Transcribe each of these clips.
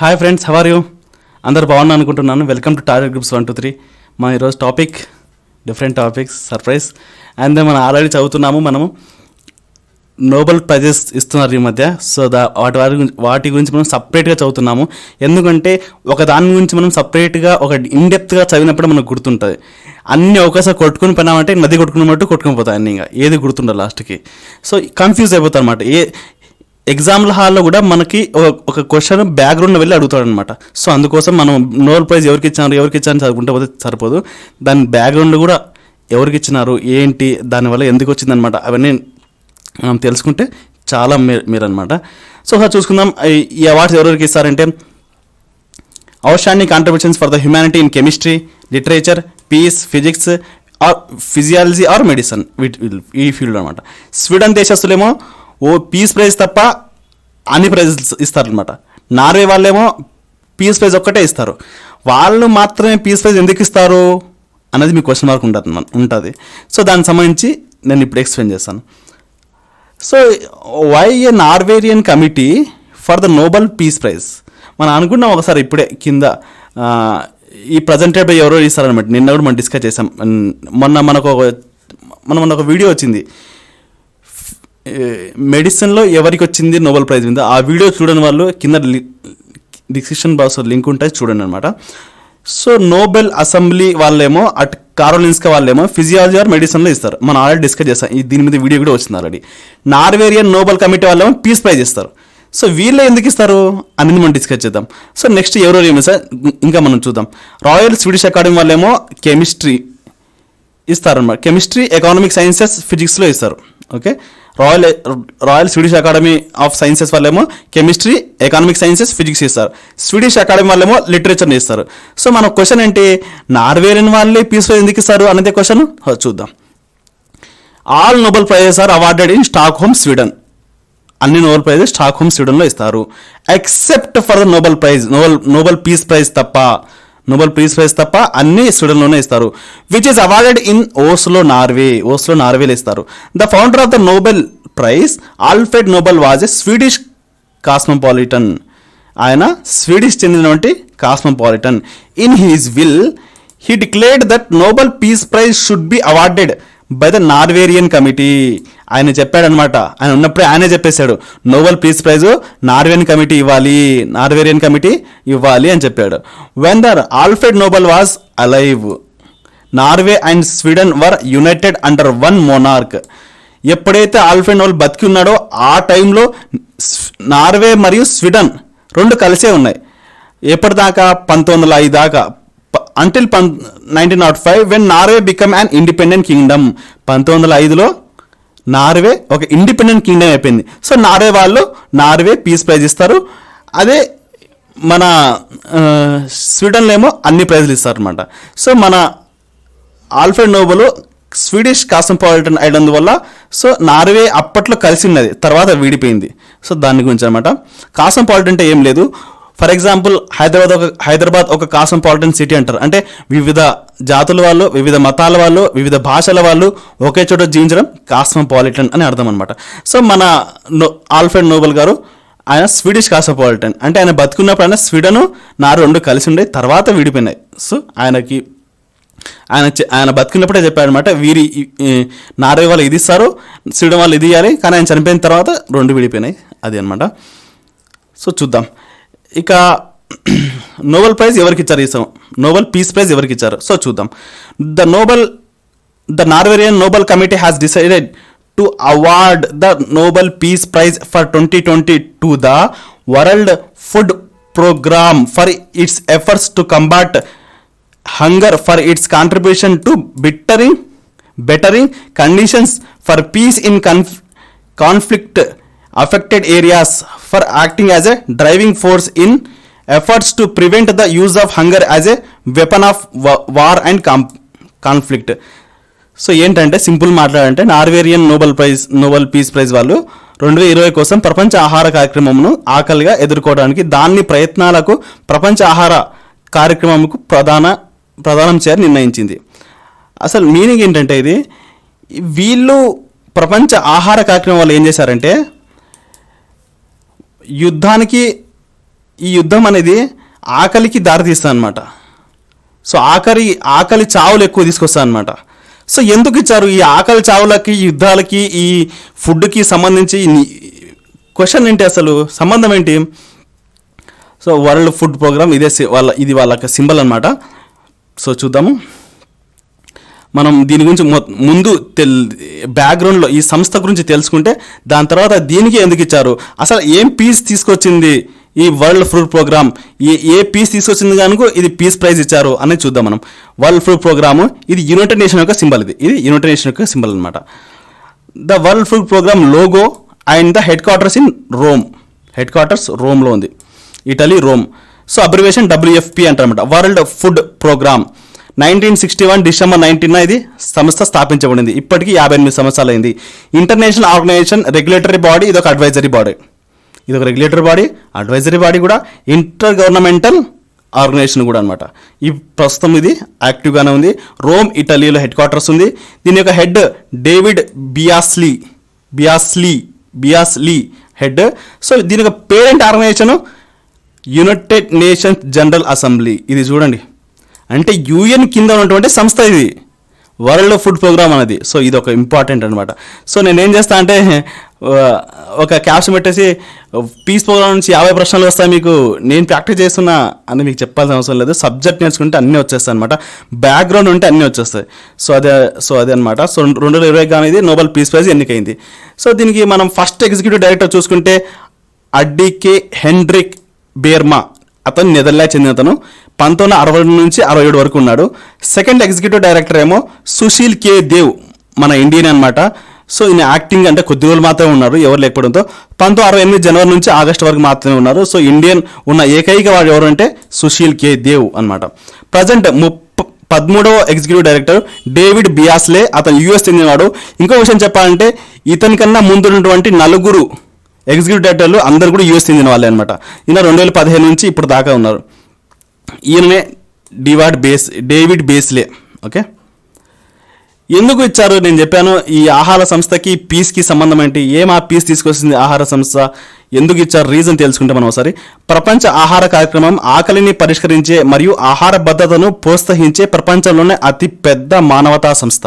Hi friends how are you అందరు బాగున్నా అనుకుంటున్నాను. Welcome to target groups one two three మా ఈరోజు topic different topics surprise and మనం ఆల్రెడీ చదువుతున్నాము మనము. నోబెల్ ప్రైజెస్ ఇస్తున్నారు ఈ మధ్య. సో దా వాటి వారి గురించి వాటి గురించి మనం సపరేట్గా చదువుతున్నాము. ఎందుకంటే ఒక దాని గురించి మనం సపరేట్గా ఒక ఇన్డెప్త్గా చదివినప్పుడు మనకు గుర్తుంటుంది. అన్నీ ఒకసారి కొట్టుకుని పోయినామంటే నది కొట్టుకున్నట్టు కొట్టుకుని పోతాయి అన్నీ ఇంకా. ఏది గుర్తుండదు లాస్ట్కి సో కన్ఫ్యూజ్ అయిపోతారు అనమాట ఏ ఎగ్జామ్ల హాల్లో కూడా మనకి ఒక- ఒక క్వశ్చన్ బ్యాక్గ్రౌండ్ వెళ్ళి అడుగుతాడు అనమాట సో అందుకోసం మనం నోబెల్ ప్రైజ్ ఎవరికి ఇచ్చారు ఎవరికి ఇచ్చారని చదువుకుంటే పోతే సరిపోదు. దాని బ్యాక్గ్రౌండ్ కూడా ఎవరికి ఇచ్చినారు ఏంటి దానివల్ల ఎందుకు వచ్చిందనమాట అవన్నీ మనం తెలుసుకుంటే చాలా మీరు అనమాట సో సార్ చూసుకుందాం. ఈ- అవార్డ్స్ ఎవరెవరికి ఇస్తారంటే outstanding contributions for the humanity in chemistry literature peace physics or physiology or medicine వీటి ఈ ఫీల్డ్ అనమాట స్వీడన్ దేశస్తులేమో ఓ పీస్ ప్రైజ్ తప్ప అన్ని ప్రైజెస్ ఇస్తారనమాట నార్వే వాళ్ళేమో పీస్ ప్రైజ్ ఒక్కటే ఇస్తారు. వాళ్ళు మాత్రమే పీస్ ప్రైజ్ ఎందుకు ఇస్తారు అనేది మీ క్వశ్చన్ మార్క్ ఉంటుంది ఉంటుంది. సో దానికి సంబంధించి నేను ఇప్పుడు ఎక్స్ప్లెయిన్ చేస్తాను. So why a Norwegian committee for the Nobel peace prize మనం అనుకున్నాం ఒకసారి ఇప్పుడే కింద ఈ ప్రజెంటెడ్ బై ఎవరో ఇస్తారనమాట నిన్న కూడా మనం డిస్కస్ చేసాం మొన్న మనకు ఒక మన మొన్న ఒక వీడియో వచ్చింది. మెడిసిన్లో ఎవరికి వచ్చింది నోబెల్ ప్రైజ్ మీద ఆ వీడియో చూడని వాళ్ళు కింద డిస్క్రిప్షన్ బాక్స్ లింక్ ఉంటుంది చూడండి అనమాట సో నోబెల్ అసెంబ్లీ వాళ్ళేమో అటు కారోలిన్స్కా వాళ్ళేమో ఫిజియాలజీ ఆర్ మెడిసిన్లో ఇస్తారు. మనం ఆల్రెడీ డిస్కస్ చేస్తాం ఈ దీని మీద వీడియో కూడా వచ్చింది ఆల్రెడీ. నార్వేరియన్ నోబెల్ కమిటీ వాళ్ళేమో పీస్ ప్రైజ్ ఇస్తారు. సో వీళ్ళే ఎందుకు ఇస్తారు? అనేది మనం డిస్కస్ చేద్దాం. సో నెక్స్ట్ ఎవరెవరు ఏమి సార్? ఇంకా మనం చూద్దాం. రాయల్ స్వీడిష్ అకాడమీ వాళ్ళేమో కెమిస్ట్రీ ఇస్తారనమాట కెమిస్ట్రీ ఎకనామిక్ సైన్సెస్ ఫిజిక్స్లో ఇస్తారు. Okay? Royal royal Swedish academy of sciences వాళ్ళేమో కెమిస్ట్రీ ఎకనామిక్ సైన్సెస్ ఫిజిక్స్ ఇస్తారు స్వీడిష్ అకాడమీ వాళ్ళేమో లిటరేచర్ని ఇస్తారు సో మన క్వశ్చన్ ఏంటి? నార్వేరియన్ వాళ్ళే పీస్ఫుల్ ఎందుకు ఇస్తారు అనేది క్వశ్చన్? చూద్దాం. All Nobel prizes are awarded in Stockholm Sweden. అన్ని నోబెల్ ప్రైజెస్ స్టాక్ హోమ్ స్వీడన్లో ఇస్తారు. Except for the Nobel prize Nobel Nobel peace prize తప్ప నోబెల్ పీస్ ప్రైజ్ తప్ప అన్ని స్వీడన్లోనే ఇస్తారు. Which is awarded in Oslo Norway Oslo నార్వేలో ఇస్తారు. The founder of the Nobel prize Alfred Nobel was a Swedish cosmopolitan ఆయన Swedish చెందినటువంటి cosmopolitan in his will he declared that Nobel peace prize should be awarded by the Norwegian committee ఆయన చెప్పాడనమాట. ఆయన ఉన్నప్పుడే ఆయనే చెప్పేశాడు. Nobel peace prize Norwegian committee ఇవ్వాలి Norwegian committee ఇవ్వాలి అని చెప్పాడు. When there Alfred Nobel was alive Norway and Sweden were united under one monarch ఎప్పుడైతే ఆల్ఫ్రెడ్ నోబెల్ బతికి ఉన్నాడో ఆ టైంలో నార్వే మరియు స్వీడన్ రెండు కలిసే ఉన్నాయి. ఎప్పటిదాకా? పంతొమ్మిది వందల ఐదు దాకా. అంటిల్ పం nineteen not five when Norway become an independent kingdom పంతొమ్మిది వందల ఐదులో నార్వే ఒక ఇండిపెండెంట్ కింగ్డమ్ అయిపోయింది. సో నార్వే వాళ్ళు నార్వే పీస్ ప్రైజ్ ఇస్తారు. అదే మన స్వీడన్లో ఏమో అన్ని ప్రైజ్లు ఇస్తారనమాట సో మన ఆల్ఫ్రెడ్ నోబెల్ స్వీడిష్ కాస్మోపాలిటన్ అయినందువల్ల సో నార్వే అప్పట్లో కలిసి ఉన్నది తర్వాత విడిపోయింది. సో దాని గురించి అనమాట కాస్మోపాలిటన్ అంటే ఏం లేదు. ఫర్ ఎగ్జాంపుల్ హైదరాబాద్ ఒక హైదరాబాద్ ఒక కాస్మోపాలిటన్ సిటీ అంటారు. అంటే వివిధ జాతుల వాళ్ళు వివిధ మతాల వాళ్ళు వివిధ భాషల వాళ్ళు ఒకే చోట జీవించడం కాస్మోపాలిటన్ అని అర్థం అనమాట సో మన నో ఆల్ఫ్రెడ్ నోబెల్ గారు ఆయన స్వీడిష్ కాస్మోపాలిటన్. అంటే ఆయన బతుకున్నప్పుడు ఆయన స్వీడను నారు రెండు కలిసి ఉండే తర్వాత విడిపోయినాయి. సో ఆయనకి ఆయన ఆయన బతికినప్పుడే చెప్పాడనమాట వీరి ఈ- నార్వే వాళ్ళు ఇది ఇస్తారు స్వీడన్ వాళ్ళు ఇది ఇవ్వాలి కానీ ఆయన చనిపోయిన తర్వాత రెండు విడిపోయినాయి. అది అనమాట సో చూద్దాం. ఇక నోబెల్ ప్రైజ్ ఎవరికి ఇచ్చారు ఈ నోబెల్ పీస్ ప్రైజ్ ఎవరికి ఇచ్చారు సో చూద్దాం. The Nobel the Norwegian Nobel committee has decided to award the Nobel peace prize for twenty twenty to the world food programme for its efforts to combat hunger for its contribution to bettering bettering conditions for peace in కన్ఫ్ conflict affected areas for acting as a driving force in efforts to prevent the use of hunger as a weapon of war war and conflict. So ఏంటంటే simple మాట్లాడంటే Norwegian Nobel prize Nobel peace prize వాళ్ళు రెండు వేల ఇరవై కోసం ప్రపంచ ఆహార కార్యక్రమంను ఆకలిగా ఎదుర్కోవడానికి దాన్ని ప్రయత్నాలకు ప్రపంచ ఆహార కార్యక్రమంకు ప్రధాన ప్రధానం చేయాలని నిర్ణయించింది. అసలు మీనింగ్ ఏంటంటే ఇది వీళ్ళు ప్రపంచ ఆహార కార్యక్రమం వాళ్ళు ఏం చేశారంటే యుద్ధానికి ఈ యుద్ధం అనేది ఆకలికి దారితీస్తుంది అనమాట సో ఆకలి ఆకలి చావులు ఎక్కువ తీసుకొస్తా అనమాట సో ఎందుకు ఇచ్చారు ఈ ఆకలి చావులకి ఈ యుద్ధాలకి ఈ ఫుడ్కి సంబంధించి క్వశ్చన్ ఏంటి అసలు? సంబంధం ఏంటి? సో వరల్డ్ ఫుడ్ ప్రోగ్రామ్ ఇదే వాళ్ళ ఇది వాళ్ళ సింబల్ అనమాట సో చూద్దాము. మనం దీని గురించి ముందు తెల్ బ్యాక్గ్రౌండ్లో ఈ సంస్థ గురించి తెలుసుకుంటే దాని తర్వాత దీనికి ఎందుకు ఇచ్చారు? అసలు ఏం పీస్ తీసుకొచ్చింది ఈ వరల్డ్ ఫ్రూట్ ప్రోగ్రామ్ ఏ ఏ పీస్ తీసుకొచ్చింది కనుక ఇది పీస్ ప్రైజ్ ఇచ్చారు అనేది చూద్దాం మనం. వరల్డ్ ఫ్రూట్ ప్రోగ్రాము ఇది యునైటెడ్ నేషన్ యొక్క సింబల్ ఇది. ఇది యునైటెడ్ నేషన్ యొక్క సింబల్ అనమాట the world food programme logo and the headquarters in Rome headquarters రోమ్లో ఉంది Italy Rome so abbreviation WFP అంటారనమాట world food programme nineteen sixty one December nineteen ఇది సంస్థ స్థాపించబడింది. ఇప్పటికీ యాభై ఎనిమిది సంవత్సరాలు అయింది ఇంటర్నేషనల్ ఆర్గనైజేషన్ రెగ్యులేటరీ బాడీ ఇది ఒక అడ్వైజరీ బాడీ. ఇది ఒక రెగ్యులేటరీ బాడీ అడ్వైజరీ బాడీ కూడా ఇంటర్ గవర్నమెంటల్ ఆర్గనైజేషన్ కూడా అనమాట ఈ ప్రస్తుతం ఇది యాక్టివ్గానే ఉంది. రోమ్ ఇటలీలో హెడ్ క్వార్టర్స్ ఉంది. దీని యొక్క head David Beasley Beasley Beasley head. So దీని యొక్క parent organisation United Nations General Assembly. ఇది చూడండి. అంటే యూఎన్ కింద ఉన్నటువంటి సంస్థ ఇది. వరల్డ్ ఫుడ్ ప్రోగ్రామ్ అనేది. సో ఇది ఒక ఇంపార్టెంట్ అనమాట సో నేను ఏం చేస్తా అంటే ఒక క్యాప్షన్ పెట్టేసి పీస్ ప్రోగ్రామ్ నుంచి యాభై ప్రశ్నలు వస్తాయి మీకు. నేను ప్రాక్టీస్ చేస్తున్నా అని మీకు చెప్పాల్సిన అవసరం లేదు. సబ్జెక్ట్ నేర్చుకుంటే అన్నీ వచ్చేస్తాయి అనమాట బ్యాక్గ్రౌండ్ ఉంటే అన్నీ వచ్చేస్తాయి. సో అదే సో అదే అనమాట సో రెండు వేల ఇరవై కానీ ఇది నోబెల్ పీస్ ప్రైజ్ ఎన్నికైంది. సో దీనికి మనం ఫస్ట్ ఎగ్జిక్యూటివ్ డైరెక్టర్ చూసుకుంటే అడ్డికే హెన్రిక్ బేర్మా. అతను నెదర్లాండ్ చెందిన అతను. పంతొమ్మిది అరవై నుంచి అరవై ఏడు వరకు ఉన్నాడు. సెకండ్ ఎగ్జిక్యూటివ్ డైరెక్టర్ ఏమో సుశీల్ కే. దేవ్ మన ఇండియన్ అనమాట సో ఈయన యాక్టింగ్ అంటే కొద్ది రోజులు మాత్రమే ఉన్నారు ఎవరు లేకపోవడంతో. పంతొమ్మిది అరవై ఎనిమిది జనవరి నుంచి ఆగస్టు వరకు మాత్రమే ఉన్నారు. సో ఇండియన్ ఉన్న ఏకైక వాడు ఎవరు అంటే సుశీల్ కే. దేవ్ అనమాట ప్రజెంట్ ముప్ప పదమూడవ ఎగ్జిక్యూటివ్ డైరెక్టర్ డేవిడ్ బియాస్లే అతను యూఎస్ చెందినవాడు. ఇంకో విషయం చెప్పాలంటే ఇతని కన్నా ముందున్నటువంటి నలుగురు ఎగ్జిక్యూటివ్ డైరెక్టర్లు అందరు కూడా యూఎస్ చెందిన వాళ్ళే అనమాట ఈయన రెండు వేల పదిహేను నుంచి ఇప్పుడు దాకా ఉన్నారు. ఈయననే డివాడ్ బేస్ డేవిడ్ బేస్లే ఓకే? ఎందుకు ఇచ్చారు? నేను చెప్పాను ఈ ఆహార సంస్థకి పీస్కి సంబంధం ఏంటి? ఏం ఆ పీస్ తీసుకొస్తుంది ఆహార సంస్థ? ఎందుకు ఇచ్చారు? రీజన్ తెలుసుకుంటే మనం ఒకసారి. ప్రపంచ ఆహార కార్యక్రమం ఆకలిని పరిష్కరించే మరియు ఆహార భద్రతను ప్రోత్సహించే ప్రపంచంలోనే అతి పెద్ద మానవతా సంస్థ.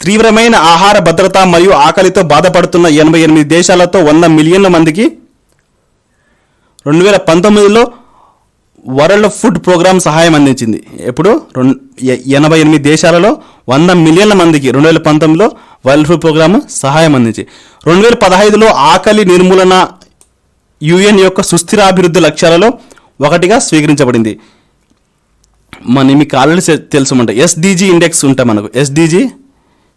తీవ్రమైన ఆహార భద్రత మరియు ఆకలితో బాధపడుతున్న ఎనభై ఎనిమిది దేశాలతో వంద మిలియన్ల మందికి రెండు వేల పంతొమ్మిదిలో వరల్డ్ ఫుడ్ ప్రోగ్రామ్ సహాయం అందించింది. ఎప్పుడు? రెండు ఎనభై ఎనిమిది దేశాలలో వంద మిలియన్ల మందికి రెండు వేల పంతొమ్మిదిలో వరల్డ్ ఫుడ్ ప్రోగ్రామ్ సహాయం అందించి రెండు వేల పదహైదులో ఆకలి నిర్మూలన యుఎన్ యొక్క సుస్థిరాభివృద్ధి లక్ష్యాలలో ఒకటిగా స్వీకరించబడింది. మన మీకు ఆల్రెడీ తెలుసుమంట. ఎస్డిజి ఇండెక్స్ ఉంటాయి మనకు. ఎస్డిజి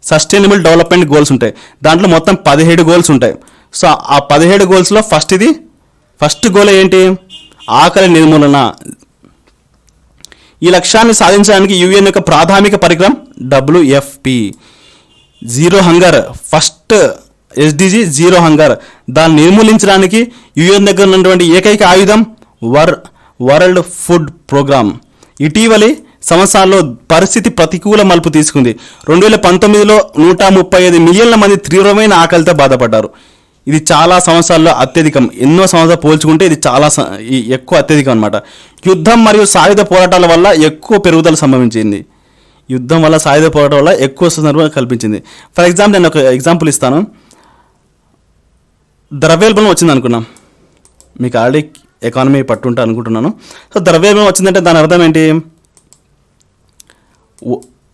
సస్టైనబుల్ డెవలప్మెంట్ గోల్స్ ఉంటాయి. దాంట్లో మొత్తం పదిహేడు గోల్స్ ఉంటాయి. సో ఆ పదిహేడు గోల్స్లో ఫస్ట్ ఇది? ఫస్ట్ గోల్ ఏంటి? ఆకలి నిర్మూలన. ఈ లక్ష్యాన్ని సాధించడానికి యుఎన్ యొక్క ప్రాథమిక పరికరం WFP zero hunger. First SDG zero hunger. దాన్ని నిర్మూలించడానికి యుఎన్ దగ్గర ఉన్నటువంటి ఏకైక ఆయుధం వర్ వరల్డ్ ఫుడ్ ప్రోగ్రామ్. ఇటీవలి సంవత్సరాల్లో పరిస్థితి ప్రతికూల మలుపు తీసుకుంది. రెండు వేల పంతొమ్మిదిలో నూట ముప్పై ఐదు మిలియన్ల మంది తీవ్రమైన ఆకలితో బాధపడ్డారు. ఇది చాలా సంవత్సరాల్లో అత్యధికం. ఎన్నో సంవత్సరాలు పోల్చుకుంటే ఇది చాలా ఎక్కువ అత్యధికం అనమాట యుద్ధం మరియు సాయుధ పోరాటాల వల్ల ఎక్కువ పెరుగుదల సంభవించింది. యుద్ధం వల్ల సాయుధ పోరాటం వల్ల ఎక్కువ సందర్భం కల్పించింది. ఫర్ ఎగ్జాంపుల్ నేను ఒక ఎగ్జాంపుల్ ఇస్తాను. ద్రవ్యోల్బణం వచ్చింది అనుకున్నాం. మీకు ఆల్రెడీ ఎకానమీ పట్టుంటా అనుకుంటున్నాను. సో ద్రవ్యోల్బణం వచ్చిందంటే దాని అర్థం ఏంటి?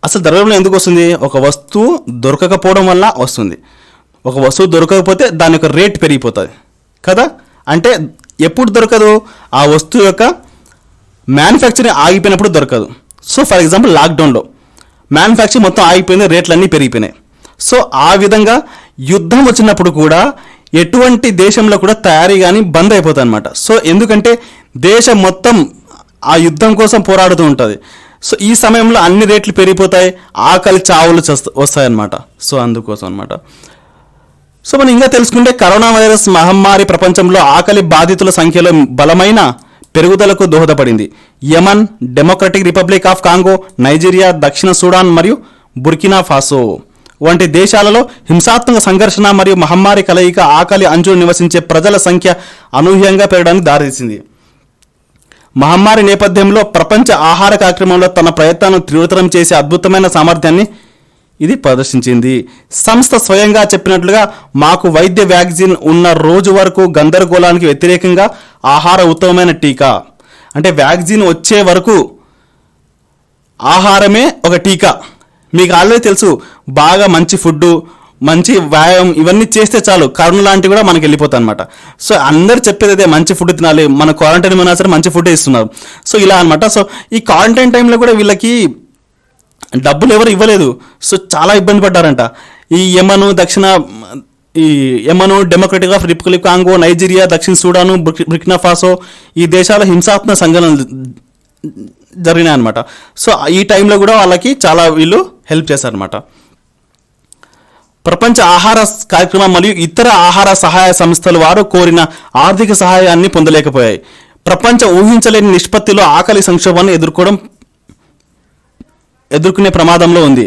అసలు ద్రవ్యంలో ఎందుకు వస్తుంది? ఒక వస్తువు దొరకకపోవడం వల్ల వస్తుంది. ఒక వస్తువు దొరకకపోతే దాని యొక్క రేట్ పెరిగిపోతుంది. కదా? అంటే ఎప్పుడు దొరకదు? ఆ వస్తువు యొక్క మ్యానుఫ్యాక్చరింగ్ ఆగిపోయినప్పుడు దొరకదు. సో ఫర్ ఎగ్జాంపుల్ లాక్డౌన్లో మ్యానుఫ్యాక్చరింగ్ మొత్తం ఆగిపోయింది రేట్లు అన్నీ పెరిగిపోయినాయి. సో ఆ విధంగా యుద్ధం వచ్చినప్పుడు కూడా ఎటువంటి దేశంలో కూడా తయారీ కానీ బంద్ అయిపోతుంది అనమాట సో ఎందుకంటే దేశం మొత్తం ఆ యుద్ధం కోసం పోరాడుతూ ఉంటుంది. సో ఈ సమయంలో అన్ని రేట్లు పెరిగిపోతాయి ఆకలి చావులు వస్తాయన్నమాట. సో అందుకోసం అనమాట సో మనం ఇంకా తెలుసుకుంటే కరోనా వైరస్ మహమ్మారి ప్రపంచంలో ఆకలి బాధితుల సంఖ్యలో బలమైన పెరుగుదలకు దోహదపడింది. Yemen democratic republic of Congo Nigeria దక్షిణ సూడాన్ మరియు బుర్కినా ఫాసో వంటి దేశాలలో హింసాత్మక సంఘర్షణ మరియు మహమ్మారి కలయిక ఆకలి అంచులు నివసించే ప్రజల సంఖ్య అనూహ్యంగా పెరగడానికి దారితీసింది. మహమ్మారి నేపథ్యంలో ప్రపంచ ఆహార కార్యక్రమంలో తన ప్రయత్నాలను తీవ్రతరం చేసే అద్భుతమైన సామర్థ్యాన్ని ఇది ప్రదర్శించింది. సంస్థ స్వయంగా చెప్పినట్లుగా మాకు వైద్య వ్యాక్సిన్ ఉన్న రోజు వరకు గందరగోళానికి వ్యతిరేకంగా ఆహార ఉత్తమమైన టీకా. అంటే వ్యాక్సిన్ వచ్చే వరకు ఆహారమే ఒక టీకా. మీకు ఆల్రెడీ తెలుసు బాగా మంచి ఫుడ్ మంచి వ్యాయామం ఇవన్నీ చేస్తే చాలు. కరోనా లాంటివి కూడా మనకి వెళ్ళిపోతాయి అనమాట సో అందరు చెప్పేది అదే మంచి ఫుడ్ తినాలి మన క్వారంటైన్ ఉన్నా సరే మంచి ఫుడ్ ఇస్తున్నారు. సో ఇలా అనమాట సో ఈ క్వారంటైన్ టైంలో కూడా వీళ్ళకి డబ్బులు ఎవరు ఇవ్వలేదు. సో చాలా ఇబ్బంది పడ్డారంట. ఈ యమను దక్షిణ ఈ Yemen Democratic of Republic Congo Nigeria దక్షిణ సూడాను బుర్కినా ఫాసో ఈ దేశాల హింసాత్మక సంఘటనలు జరిగినాయి అనమాట సో ఈ టైంలో కూడా వాళ్ళకి చాలా వీళ్ళు హెల్ప్ చేశారనమాట ప్రపంచ ఆహార కార్యక్రమం మరియు ఇతర ఆహార సహాయ సంస్థలు వారు కోరిన ఆర్థిక సహాయాన్ని పొందలేకపోయాయి. ప్రపంచ ఊహించలేని నిష్పత్తిలో ఆకలి సంక్షోభాన్ని ఎదుర్కోవడం ఎదుర్కొనే ప్రమాదంలో ఉంది.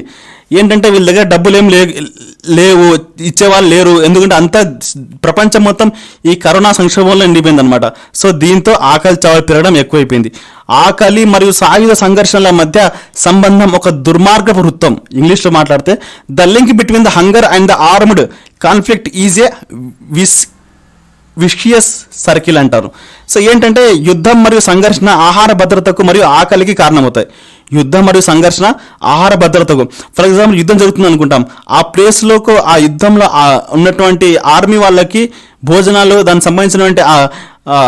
ఏంటంటే వీళ్ళ దగ్గర డబ్బులు ఏం లేవు. ఇచ్చేవాళ్ళు లేరు. ఎందుకంటే అంతా ప్రపంచం మొత్తం ఈ కరోనా సంక్షోభంలో నిండిపోయింది అనమాట సో దీంతో ఆకలి చావలు పెరగడం ఎక్కువైపోయింది. ఆకలి మరియు సాయుధ సంఘర్షణల మధ్య సంబంధం ఒక దుర్మార్గపు వృత్తం. ఇంగ్లీష్లో మాట్లాడితే the link between the hunger and the armed conflict is a విస్ విషియస్ సర్కిల్ అంటారు. సో ఏంటంటే యుద్ధం మరియు సంఘర్షణ ఆహార భద్రతకు మరియు ఆకలికి కారణమవుతాయి. యుద్ధం మరియు సంఘర్షణ ఆహార భద్రతకు. ఫర్ ఎగ్జాంపుల్ యుద్ధం జరుగుతుంది అనుకుంటాం. ఆ ప్లేస్లోకి ఆ యుద్ధంలో ఉన్నటువంటి ఆర్మీ వాళ్ళకి భోజనాలు దానికి సంబంధించినటువంటి ఆ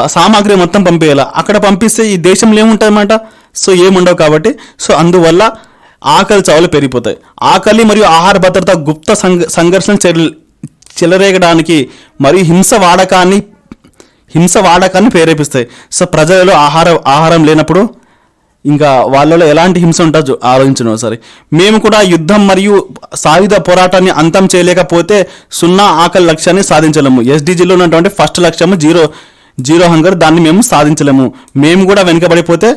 సామాగ్రి మొత్తం పంపేయాలి. అక్కడ పంపిస్తే ఈ దేశంలో ఏముంటుందన్నమాట సో ఏముండవు కాబట్టి. సో అందువల్ల ఆకలి చావులు పెరిగిపోతాయి. ఆకలి మరియు ఆహార భద్రత గుప్త సంఘ సంఘర్షణ చెల్ చెలరేగడానికి మరియు హింస వాడకాన్ని హింస వాడకాన్ని ప్రేరేపిస్తాయి. సో ప్రజలలో ఆహార ఆహారం లేనప్పుడు ఇంకా వాళ్ళలో ఎలాంటి హింస ఉంటుందో ఆలోచించను ఒకసారి మేము కూడా యుద్ధం మరియు సాయుధ పోరాటాన్ని అంతం చేయలేకపోతే సున్నా ఆకలి లక్ష్యాన్ని సాధించలేము. ఎస్డిజిలో ఉన్నటువంటి ఫస్ట్ లక్ష్యము జీరో జీరో హంగర్ దాన్ని మేము సాధించలేము. మేము కూడా వెనుకబడిపోతే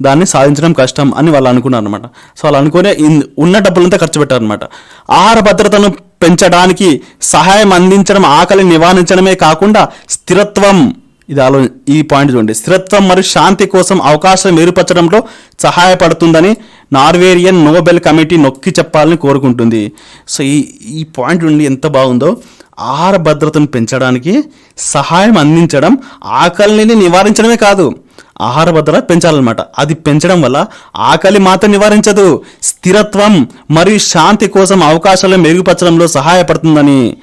దాన్ని సాధించడం కష్టం అని వాళ్ళు అనుకున్నారు అనమాట సో వాళ్ళు అనుకునే ఇన్- ఉన్న డబ్బులంతా ఖర్చు పెట్టారనమాట ఆహార భద్రతను పెంచడానికి సహాయం అందించడం ఆకలిని నివారించడమే కాకుండా స్థిరత్వం ఇది ఆలో ఈ పాయింట్ చూడండి. స్థిరత్వం మరియు శాంతి కోసం అవకాశం మెరుగుపరచడంలో సహాయపడుతుందని నార్వేరియన్ నోబెల్ కమిటీ నొక్కి చెప్పాలని కోరుకుంటుంది. సో ఈ ఈ పాయింట్ నుండి ఎంత బాగుందో. ఆహార భద్రతను పెంచడానికి సహాయం అందించడం ఆకలిని నివారించడమే కాదు. ఆహార భద్రత పెంచాలన్నమాట. అది పెంచడం వల్ల ఆకలి మాత్రం నివారించదు. స్థిరత్వం మరియు శాంతి కోసం అవకాశాలను మెరుగుపరచడంలో సహాయపడుతుందని.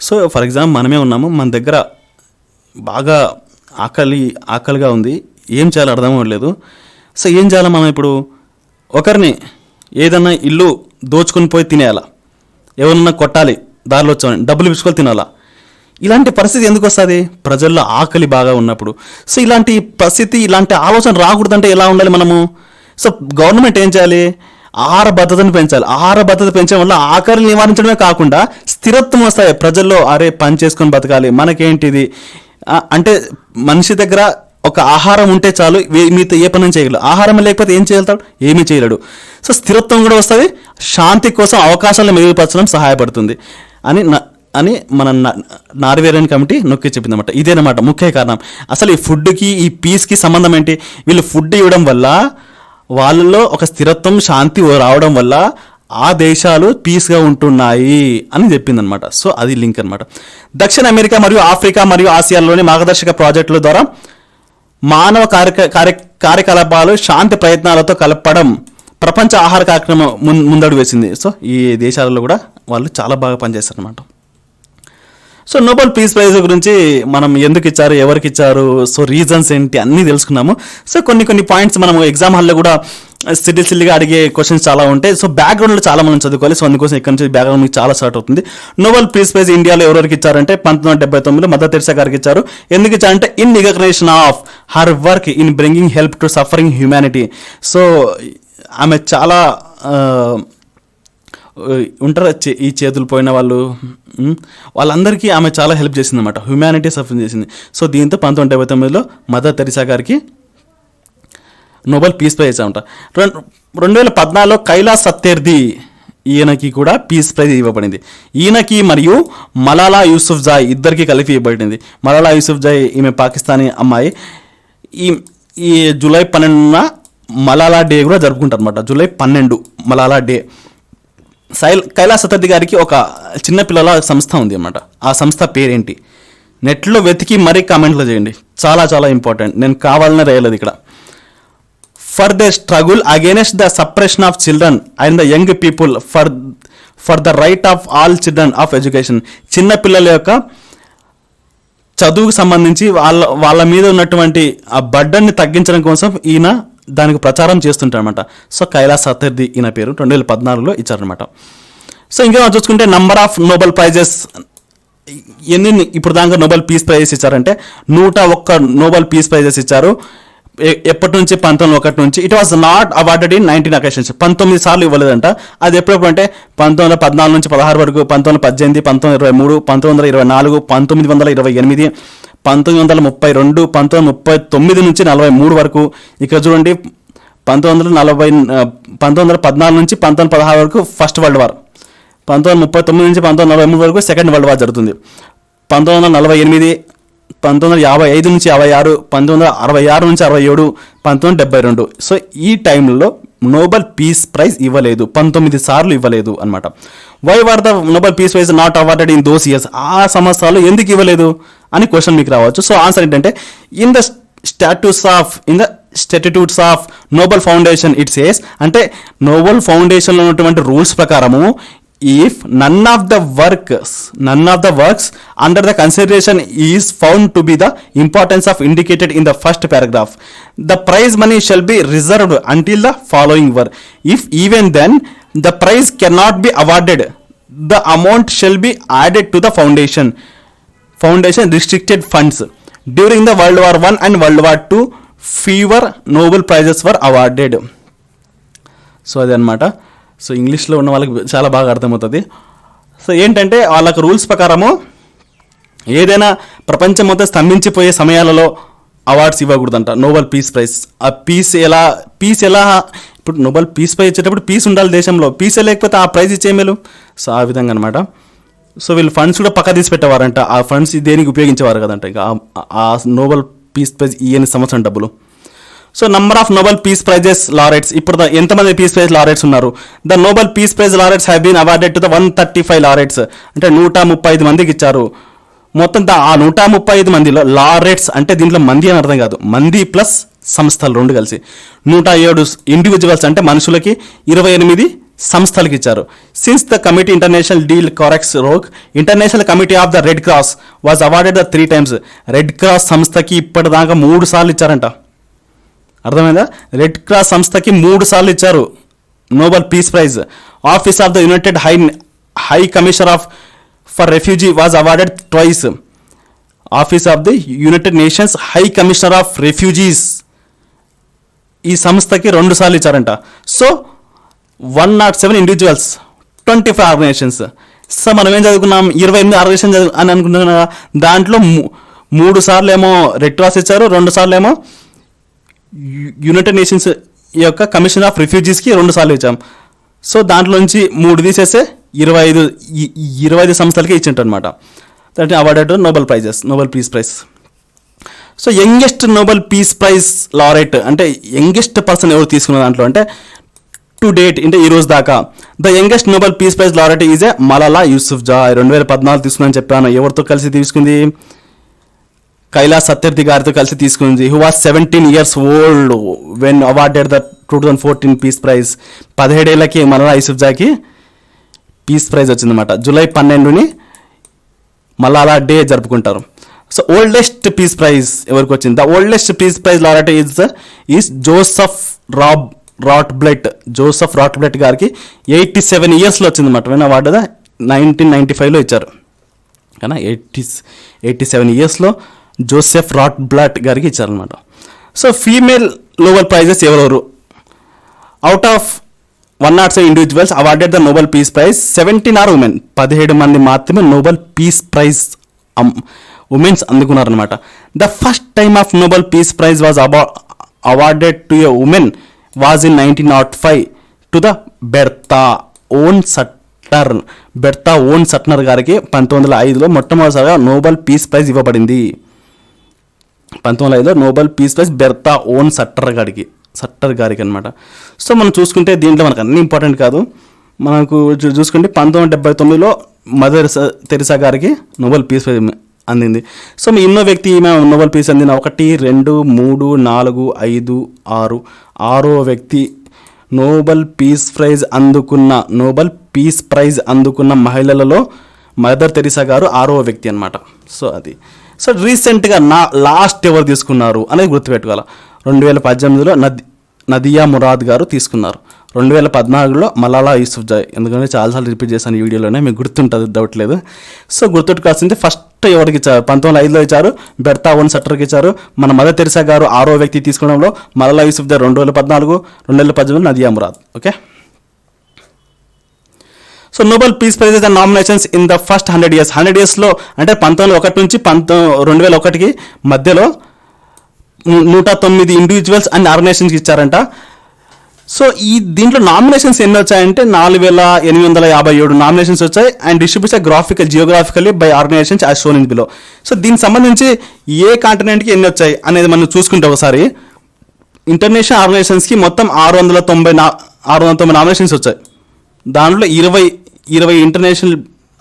సో ఫర్ ఎగ్జాంపుల్ మనమే ఉన్నాము. మన దగ్గర బాగా ఆకలి ఆకలిగా ఉంది. ఏం చేయాలో అర్థం అవ్వట్లేదు సో ఏం చేయాలి మనం ఇప్పుడు? ఒకరిని ఏదన్నా ఇల్లు దోచుకొని పోయి తినేయాలా? ఎవరన్నా కొట్టాలి దారిలో వచ్చామని డబ్బులు పిచ్చుకొని తినాలా? ఇలాంటి పరిస్థితి ఎందుకు వస్తుంది? ప్రజల్లో ఆకలి బాగా ఉన్నప్పుడు. సో ఇలాంటి పరిస్థితి ఇలాంటి ఆలోచన రాకూడదంటే ఎలా ఉండాలి మనము? సో గవర్నమెంట్ ఏం చేయాలి? ఆహార భద్రతను పెంచాలి. ఆహార భద్రత పెంచడం వల్ల ఆకలిని నివారించడమే కాకుండా స్థిరత్వం వస్తాయి. ప్రజల్లో అరే పని చేసుకొని బతకాలి. మనకేంటిది? అంటే మనిషి దగ్గర ఒక ఆహారం ఉంటే చాలు మీతో ఏ పని చేయగలడు? ఆహారం లేకపోతే ఏం చేయగలుగుతాడు? ఏమీ చేయలేడు. సో స్థిరత్వం కూడా వస్తుంది శాంతి కోసం అవకాశాలను మెరుగుపరచడం సహాయపడుతుంది అని అని మన నార్వేరియన్ కమిటీ నొక్కి చెప్పిందన్నమాట. ఇదేనమాట ముఖ్య కారణం. అసలు ఈ ఫుడ్కి ఈ పీస్కి సంబంధం ఏంటి? వీళ్ళు ఫుడ్ ఇవ్వడం వల్ల వాళ్ళలో ఒక స్థిరత్వం శాంతి రావడం వల్ల ఆ దేశాలు పీస్గా ఉంటున్నాయి అని చెప్పిందనమాట సో అది లింక్ అనమాట దక్షిణ అమెరికా మరియు ఆఫ్రికా మరియు ఆసియాలోని మార్గదర్శక ప్రాజెక్టుల ద్వారా మానవ కార్య కార్య కార్యకలాపాలు శాంతి ప్రయత్నాలతో కలపడం ప్రపంచ ఆహార కార్యక్రమం ముం- ముందడుగు వేసింది. సో ఈ దేశాలలో కూడా వాళ్ళు చాలా బాగా పనిచేస్తారు అనమాట సో నోబెల్ పీస్ ప్రైజ్ గురించి మనం ఎందుకు ఇచ్చారు ఎవరికి ఇచ్చారు సో రీజన్స్ ఏంటి అన్నీ తెలుసుకున్నాము. సో కొన్ని కొన్ని పాయింట్స్ మనం ఎగ్జామ్ హాల్లో కూడా సిడ్డి సిల్లిగా అడిగే క్వశ్చన్స్ చాలా ఉంటాయి. సో బ్యాక్గ్రౌండ్లో చాలా మనం చదువుకోవాలి. సో అందుకోసం ఇక్కడ నుంచి బ్యాక్గ్రౌండ్ మీకు చాలా స్టార్ట్ అవుతుంది. నోబెల్ పీస్ ప్రైజ్ ఇండియాలో ఎవరికి ఇచ్చారంటే పంతొమ్మిది వందల డెబ్బై తొమ్మిదిలో మదర్ తెరిసా గారికి ఇచ్చారు. ఎందుకు ఇచ్చారంటే in recognition of her work in bringing help to suffering humanity so ఆమె చాలా ఉంటారు. చే- ఈ చేతులు పోయిన వాళ్ళు వాళ్ళందరికీ ఆమె చాలా హెల్ప్ చేసింది అనమాట హ్యుమానిటీ సఫర్ చేసింది. సో దీంతో పంతొమ్మిది డెబ్బై తొమ్మిదిలో మదర్ తెరిసా గారికి నోబెల్ పీస్ ప్రైజ్ అంట రెండు రెండు వేల పద్నాలుగులో కైలాస్ సత్యర్థి ఈయనకి కూడా పీస్ ప్రైజ్ ఇవ్వబడింది. ఈయనకి మరియు మలాలా యూసుఫ్ జాయ్ ఇద్దరికి కలిపి ఇవ్వబడింది. మలాలా యూసుఫ్ జాయ్ ఈమె పాకిస్తానీ అమ్మాయి. ఈ ఈ జూలై పన్నెండున మలాలా డే కూడా జరుపుకుంటారు అనమాట జూలై పన్నెండు మలాలా డే. సైల్ కైలాస్ సతర్ది గారికి ఒక చిన్న పిల్లల సంస్థ ఉంది అన్నమాట ఆ సంస్థ పేరేంటి? నెట్లో వెతికి మరీ కామెంట్లో చేయండి. చాలా చాలా ఇంపార్టెంట్. నేను కావాలనే రాయలేదు ఇక్కడ. For the struggle against the suppression of children and the young people for for the right of all children of education చిన్న పిల్లల యొక్క చదువుకు సంబంధించి వాళ్ళ వాళ్ళ మీద ఉన్నటువంటి ఆ బడ్డన్ని తగ్గించడం కోసం ఈయన దానికి ప్రచారం చేస్తుంటారనమాట సో కైలాస్ సతర్ది ఈయన పేరు రెండు వేల పద్నాలుగులో ఇచ్చారనమాట సో ఇంకా చూసుకుంటే నంబర్ ఆఫ్ నోబెల్ ప్రైజెస్ ఎన్ని ఇప్పుడు దాకా నోబెల్ పీస్ ప్రైజెస్ ఇచ్చారంటే నూట ఒక్క నోబెల్ పీస్ ప్రైజెస్ ఇచ్చారు. ఎప్పటి నుంచి పంతొమ్మిది ఒకటి నుంచి it was not awarded in nineteen occasions పంతొమ్మిది సార్లు ఇవ్వలేదంట అది ఎప్పుడెప్పుడు అంటే పంతొమ్మిది వందల పద్నాలుగు నుంచి పదహారు వరకు పంతొమ్మిది పద్దెనిమిది పంతొమ్మిది ఇరవై మూడు పంతొమ్మిది వందల ఇరవై నాలుగు పంతొమ్మిది వందల ఇరవై ఎనిమిది పంతొమ్మిది వందల ముప్పై రెండు పంతొమ్మిది ముప్పై తొమ్మిది నుంచి నలభై మూడు వరకు ఇక్కడ చూడండి పంతొమ్మిది వందల నలభై పంతొమ్మిది వందల పద్నాలుగు నుంచి పంతొమ్మిది పదహారు వరకు ఫస్ట్ వరల్డ్ వార్ పంతొమ్మిది ముప్పై తొమ్మిది నుంచి పంతొమ్మిది నలభై మూడు వరకు సెకండ్ వరల్డ్ వార్ జరుగుతుంది పంతొమ్మిది వందల నలభై ఎనిమిది పంతొమ్మిది వందల యాభై ఐదు నుంచి యాభై ఆరు పంతొమ్మిది వందల అరవై ఆరు నుంచి అరవై ఏడు పంతొమ్మిది వందల డెబ్బై రెండు. సో ఈ టైంలో నోబెల్ పీస్ ప్రైజ్ ఇవ్వలేదు. పంతొమ్మిది సార్లు ఇవ్వలేదు అనమాట why were the Nobel peace prize not awarded in those years ఆ సంవత్సరాలు ఎందుకు ఇవ్వలేదు అని క్వశ్చన్ మీకు రావచ్చు. సో ఆన్సర్ ఏంటంటే in the statues of in the statutes of Nobel foundation it says అంటే నోబెల్ ఫౌండేషన్లో ఉన్నటువంటి రూల్స్ ప్రకారము if none of the works none of the works under the consideration is found to be the importance of indicated in the first paragraph the prize money shall be reserved until the following year if even then the prize cannot be awarded the amount shall be added to the foundation foundation restricted funds during the world war one and world war two fewer Nobel prizes were awarded so అదే అనమాట so ఇంగ్లీష్లో ఉన్న వాళ్ళకి చాలా బాగా అర్థమవుతుంది. So ఏంటంటే వాళ్ళకి రూల్స్ ప్రకారము ఏదైనా ప్రపంచం మొత్తం స్తంభించిపోయే సమయాలలో అవార్డ్స్ ఇవ్వకూడదంట. Nobel peace prize. ఆ పీస్ ఎలా పీస్ ఎలా ఇప్పుడు నోబెల్ పీస్ ప్రైజ్ ఇచ్చేటప్పుడు పీస్ ఉండాలి దేశంలో. పీసే లేకపోతే ఆ ప్రైజ్ ఇచ్చే మేలు? సో ఆ విధంగా అనమాట సో వీళ్ళు ఫండ్స్ కూడా పక్క తీసి పెట్టేవారంట. ఆ ఫండ్స్ దేనికి ఉపయోగించేవారు కదంట. ఇంకా ఆ- ఆ నోబెల్ పీస్ ప్రైజ్ ఇయని సంవత్సరం డబ్బులు. So number of Nobel peace prizes laureates ఇప్పుడు ఎంతమంది పీస్ ప్రైజ్ లారెట్స్ ఉన్నారు? The Nobel peace prize laureates have been awarded to the one thirty five laureates అంటే నూట ముప్పై ఐదు మందికి ఇచ్చారు. మొత్తం ఆ నూట ముప్పై ఐదు మందిలో లారెట్స్ అంటే దీంట్లో మంది అని అర్థం కాదు. మంది ప్లస్ సంస్థలు రెండు కలిసి. నూట ఏడు ఇండివిజువల్స్ అంటే మనుషులకి ఇరవై ఎనిమిది సంస్థలకు ఇచ్చారు. సిన్స్ ద కమిటీ ఇంటర్నేషనల్ డీల్ కారెక్స్ rogue international committee of the red cross was awarded the three times red cross సంస్థకి ఇప్పటిదాకా మూడు సార్లు ఇచ్చారంట. అర్థమైందా? రెడ్ క్రాస్ సంస్థకి మూడు సార్లు ఇచ్చారు. Nobel peace prize office of the united high high commissioner of for refugee was awarded twice office of the United Nations high commissioner of refugees ఈ సంస్థకి రెండు సార్లు ఇచ్చారంట. So one not seven individuals twenty five organisations so మనం ఏం చదువుకున్నాం? ఇరవై ఎనిమిది ఆర్గనైజేషన్ చదువు అని అనుకుంటున్నాం కదా. దాంట్లో మూడు సార్లు ఏమో రెడ్ క్రాస్ ఇచ్చారు రెండు సార్లు ఏమో యునైటెడ్ నేషన్స్ యొక్క కమిషన్ ఆఫ్ రిఫ్యూజీస్కి రెండు సార్లు ఇచ్చాం. సో దాంట్లో నుంచి మూడు తీసేస్తే ఇరవై ఐదు ఇరవై ఐదు సంస్థలకి ఇచ్చింటనమాట దాని that awarded Nobel prizes Nobel peace prize so youngest Nobel peace prize laureate అంటే యంగెస్ట్ పర్సన్ ఎవరు తీసుకున్న దాంట్లో అంటే టు డేట్ అంటే ఈ రోజు దాకా the youngest Nobel peace prize laureate is a Malala Yousafzai రెండు వేల పద్నాలుగు తీసుకున్నాను చెప్పాను. ఎవరితో కలిసి తీసుకుంది? కైలాస్ సత్యర్థి గారితో కలిసి తీసుకుంది who was seventeen years old when awarded the two thousand fourteen peace prize పదిహేడేళ్ళకి Malala యూసుఫ్జాకి పీస్ ప్రైజ్ వచ్చిందన్నమాట. జూలై పన్నెండుని మలాలా డే జరుపుకుంటారు. సో ఓల్డెస్ట్ పీస్ ప్రైజ్ ఎవరికి వచ్చింది? The oldest peace prize laureate is is Joseph Rob Rotblat Joseph Rotblat గారికి eighty seven ఇయర్స్లో వచ్చిందన్నమాట. When award nineteen ninety ఫైవ్లో ఇచ్చారు. కానీ ఎయిటీ ఎయిటీ సెవెన్ ఇయర్స్లో జోసెఫ్ రాట్ బ్లట్ గారికి ఇచ్చారనమాట సో ఫీమేల్ నోబెల్ ప్రైజెస్ ఎవరెవరు? Out of one not seven individuals awarded the Nobel peace prize seventeen are women పదిహేడు మంది మాత్రమే Nobel piece prize womens అందుకున్నారనమాట the first time of Nobel peace prize was awarded to a woman was in nineteen not five to the Bertha von Suttner Bertha von Suttner గారికి పంతొమ్మిది వందల ఐదులో మొట్టమొదటిసారిగా Nobel peace prize ఇవ్వబడింది. పంతొమ్మిది వందల ఐదులో Nobel peace prize Bertha von Suttner గారికి సట్టర్ గారికి అనమాట సో మనం చూసుకుంటే దీంట్లో మనకు అన్ని ఇంపార్టెంట్ కాదు. మనకు చూసుకుంటే పంతొమ్మిది డెబ్బై తొమ్మిదిలో మదర్ తెరిసా గారికి నోబెల్ పీస్ ప్రైజ్ అందింది. సో మీ వ్యక్తి ఈమె నోబెల్ పీస్ అందిన ఒకటి రెండు మూడు నాలుగు ఐదు ఆరు ఆరో వ్యక్తి నోబెల్ పీస్ ప్రైజ్ అందుకున్న నోబెల్ పీస్ ప్రైజ్ అందుకున్న మహిళలలో మదర్ తెరిసా గారు ఆరో వ్యక్తి అనమాట సో అది. సో రీసెంట్గా నా లాస్ట్ ఎవరు తీసుకున్నారు అనేది గుర్తుపెట్టుకోవాలి. రెండు వేల పద్దెనిమిదిలో నది నదియా మురాద్ గారు తీసుకున్నారు. రెండు వేల పద్నాలుగులో మలాలా యూసుఫ్ జాయ్. ఎందుకంటే చాలాసార్లు రిపీట్ చేశాను ఈ వీడియోలోనే మీకు గుర్తుంటుంది డౌట్ లేదు. సో గుర్తుపెట్టుకోవాల్సింది ఫస్ట్ ఎవరికి ఇచ్చారు? పంతొమ్మిది ఐదులో ఇచ్చారు బెర్తా ఓన్ సట్టర్కి ఇచ్చారు. మన మదర్ తెరిసా గారు ఆరో వ్యక్తి తీసుకోవడంలో మలాలా యూసుఫ్ జాయ్ రెండు వేల పద్నాలుగు రెండు వేల పద్దెనిమిది Nadia Murad. Okay? So Nobel peace prizes and nominations in the first hundred years. Hundred ఇయర్స్లో అంటే పంతొమ్మిది ఒకటి నుంచి పంతొమ్మిది రెండు వేల ఒకటికి మధ్యలో నూట తొమ్మిది ఇండివిజువల్స్ అండ్ ఆర్గనైజేషన్స్కి ఇచ్చారంట. సో ఈ దీంట్లో నామినేషన్స్ ఎన్ని వచ్చాయంటే నాలుగు వేల ఎనిమిది వందల యాభై ఏడు నామినేషన్స్ వచ్చాయి and distribution graphical geographically by organisations as shown in below so దీనికి సంబంధించి ఏ కాంటినెంట్కి ఎన్ని వచ్చాయి అనేది మనం చూసుకుంటే ఒకసారి. ఇంటర్నేషనల్ ఆర్గనైజేషన్స్కి మొత్తం ఆరు వందల తొంభై నా ఆరు వందల తొంభై నామినేషన్స్ వచ్చాయి. దాంట్లో ఇరవై ఇరవై ఇంటర్నేషనల్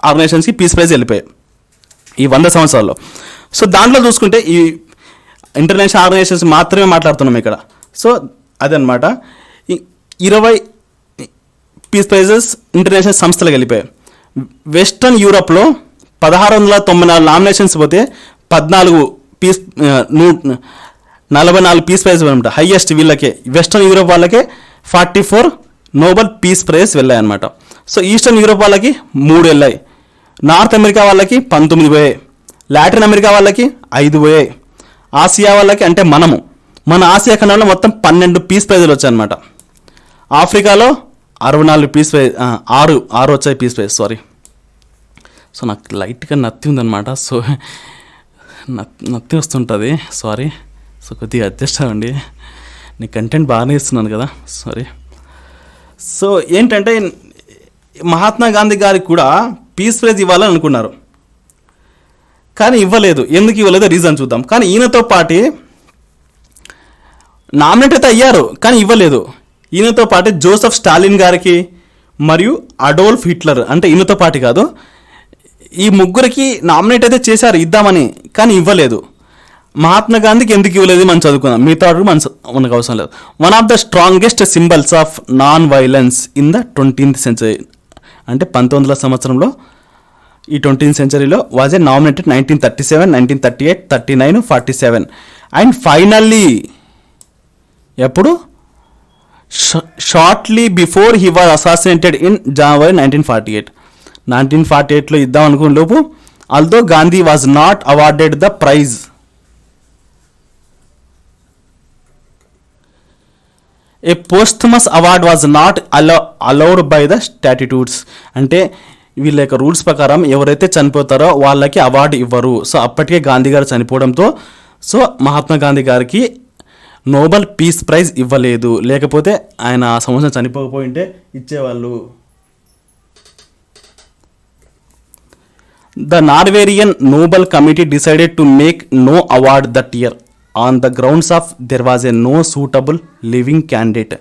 ఆర్గనైజేషన్స్కి పీస్ ప్రైజ్ వెళ్ళిపోయాయి. ఈ వంద సంవత్సరాల్లో. సో దాంట్లో చూసుకుంటే ఈ ఇంటర్నేషనల్ ఆర్గనైజేషన్స్ మాత్రమే మాట్లాడుతున్నాం ఇక్కడ. సో అదనమాట ఇరవై పీస్ ప్రైజెస్ ఇంటర్నేషనల్ సంస్థలకు వెళ్ళిపోయాయి వెస్ట్రన్ యూరప్లో పదహారు వందల తొంభై నాలుగు నామినేషన్స్ పోతే పద్నాలుగు పీస్ నూ నలభై నాలుగు పీస్ ప్రైజ్ అనమాట హైయెస్ట్ వీళ్ళకే. వెస్ట్రన్ యూరోప్ వాళ్ళకే forty four Nobel peace prize వెళ్ళాయి అనమాట సో ఈస్టర్న్ యూరోప్ వాళ్ళకి మూడు వెళ్ళాయి. నార్త్ అమెరికా వాళ్ళకి పంతొమ్మిది పోయాయి. లాటిన్ అమెరికా వాళ్ళకి ఐదు పోయాయి. ఆసియా వాళ్ళకి అంటే మనము. మన ఆసియా ఖండంలో మొత్తం పన్నెండు పీస్ ప్రైజులు వచ్చాయన్నమాట. ఆఫ్రికాలో అరవై నాలుగు పీస్ ప్రైజ్ ఆరు ఆరు వచ్చాయి పీస్ ప్రైజ్ సారీ సో నాకు లైట్గా నత్తి ఉందన్నమాట. సో నత్తి వస్తుంటుంది సారీ సో కొద్దిగా అడ్జస్ట్ అవ్వండి. నీ కంటెంట్ బాగానే ఇస్తున్నాను కదా సారీ సో ఏంటంటే మహాత్మా గాంధీ గారికి కూడా పీస్ ప్రైజ్ ఇవ్వాలని అనుకున్నారు. కానీ ఇవ్వలేదు. ఎందుకు ఇవ్వలేదో రీజన్ చూద్దాం. కానీ ఈయనతో పాటు నామినేట్ అయితే అయ్యారు కానీ ఇవ్వలేదు. ఈయనతో పాటు జోసెఫ్ స్టాలిన్ గారికి మరియు అడోల్ఫ్ హిట్లర్ అంటే ఈయనతో పాటు కాదు ఈ ముగ్గురికి నామినేట్ అయితే చేశారు ఇద్దామని కానీ ఇవ్వలేదు. మహాత్మా గాంధీకి ఎందుకు ఇవ్వలేదు మనం చదువుకుందాం. మిగతా వాటికి మన మనకు అవసరం లేదు. One of the strongest symbols of non violence in the twentieth century అంటే పంతొమ్మిది వందల సంవత్సరంలో ఈ twentieth సెంచరీలో was a nominated nineteen thirty seven nineteen thirty eight thirty nine forty seven and finally ఎప్పుడు? Shortly before he was assassinated in January nineteen forty eight nineteen forty ఎయిట్లో ఇద్దాం అనుకునే లోపు although Gandhi was not awarded the prize a posthumous award was not allow allowed by the statutes అంటే వీళ్ళ యొక్క rules ప్రకారం ఎవరైతే చనిపోతారో వాళ్ళకి అవార్డు ఇవ్వరు. సో అప్పటికే గాంధీ గారు చనిపోవడంతో సో మహాత్మా గాంధీ గారికి నోబెల్ పీస్ ప్రైజ్ ఇవ్వలేదు. లేకపోతే ఆయన ఆ సంవత్సరం చనిపోకపోయింటే ఇచ్చేవాళ్ళు. The Norwegian Nobel committee decided to make no award that year on the grounds of there was a no suitable living candidate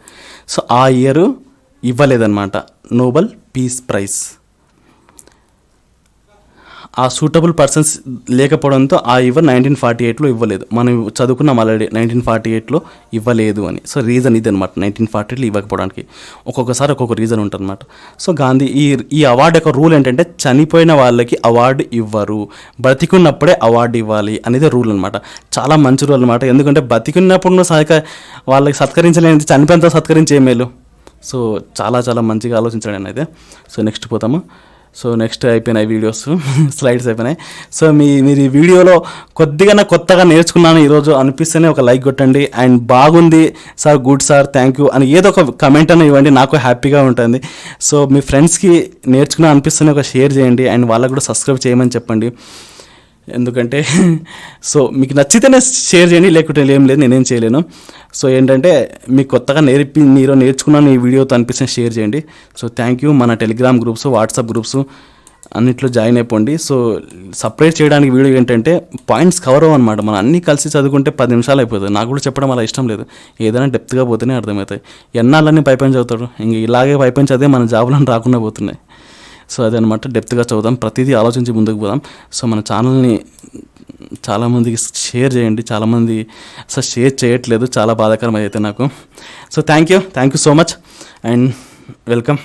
so ఆ ఇయర్ ఇవ్వలేదన్నమాట. నోబెల్ పీస్ ప్రైజ్ ఆ సూటబుల్ పర్సన్స్ లేకపోవడంతో ఆ ఇవ్వ నైన్టీన్ ఫార్టీ ఎయిట్లో ఇవ్వలేదు. మనం చదువుకున్నాం ఆల్రెడీ నైన్టీన్ ఫార్టీ ఎయిట్లో ఇవ్వలేదు అని. సో రీజన్ ఇది అనమాట నైన్టీన్ ఫార్టీ ఎయిట్లో ఇవ్వకపోవడానికి. ఒక్కొక్కసారి ఒక్కొక్క రీజన్ ఉంటుందన్నమాట. సో గాంధీ ఈ ఈ అవార్డు యొక్క రూల్ ఏంటంటే చనిపోయిన వాళ్ళకి అవార్డు ఇవ్వరు. బ్రతికున్నప్పుడే అవార్డు ఇవ్వాలి అనేది రూల్ అనమాట చాలా మంచి రూల్ అనమాట ఎందుకంటే బతికున్నప్పుడు నువ్వు సహక వాళ్ళకి సత్కరించలేని చనిపోయినంత సత్కరించే మేలు సో చాలా చాలా మంచిగా ఆలోచించాడు అయితే సో నెక్స్ట్ పోతాము? సో నెక్స్ట్ అయిపోయినాయి వీడియోస్ స్లైడ్స్ అయిపోయినాయి. సో మీ మీరు ఈ వీడియోలో కొద్దిగా కొత్తగా నేర్చుకున్నాను ఈరోజు అనిపిస్తేనే ఒక లైక్ కొట్టండి. అండ్ బాగుంది. Sir good sir thank you అని ఏదో ఒక కమెంట్ అని ఇవ్వండి నాకు హ్యాపీగా ఉంటుంది. సో మీ ఫ్రెండ్స్కి నేర్చుకున్నా అనిపిస్తేనే ఒక షేర్ చేయండి. అండ్ వాళ్ళకు కూడా సబ్స్క్రైబ్ చేయమని చెప్పండి. ఎందుకంటే సో మీకు నచ్చితేనే షేర్ చేయండి లేకుంటే ఏం లేదు నేనేం చేయలేను. సో ఏంటంటే మీకు కొత్తగా నేర్పి మీరు నేర్చుకున్నాను ఈ వీడియోతో అనిపిస్తే షేర్ చేయండి. సో థ్యాంక్ యూ మన టెలిగ్రామ్ గ్రూప్స్ వాట్సాప్ గ్రూప్స్ అన్నిట్లో జాయిన్ అయిపోండి. సో సపరేట్ చేయడానికి వీడియో ఏంటంటే పాయింట్స్ కవర్ అవ్వనమాట. మనం అన్నీ కలిసి చదువుకుంటే పది నిమిషాలు అయిపోతుంది. నాకు కూడా చెప్పడం అలా ఇష్టం లేదు. ఏదైనా డెప్త్గా పోతేనే అర్థమవుతాయి. ఎన్నాళ్ళన్నీ పైపైన చదువుతాడు ఇంక ఇలాగే పైపైన చదివే మన జాబులను రాకుండా పోతున్నాయి. సో అదనమాట డెప్త్గా చదువుదాం. ప్రతిదీ ఆలోచించి ముందుకు పోదాం. సో మన ఛానల్ని చాలామందికి షేర్ చేయండి. చాలామంది అసలు షేర్ చేయట్లేదు. చాలా బాధాకరం అయితే నాకు. So thank you thank you so much and welcome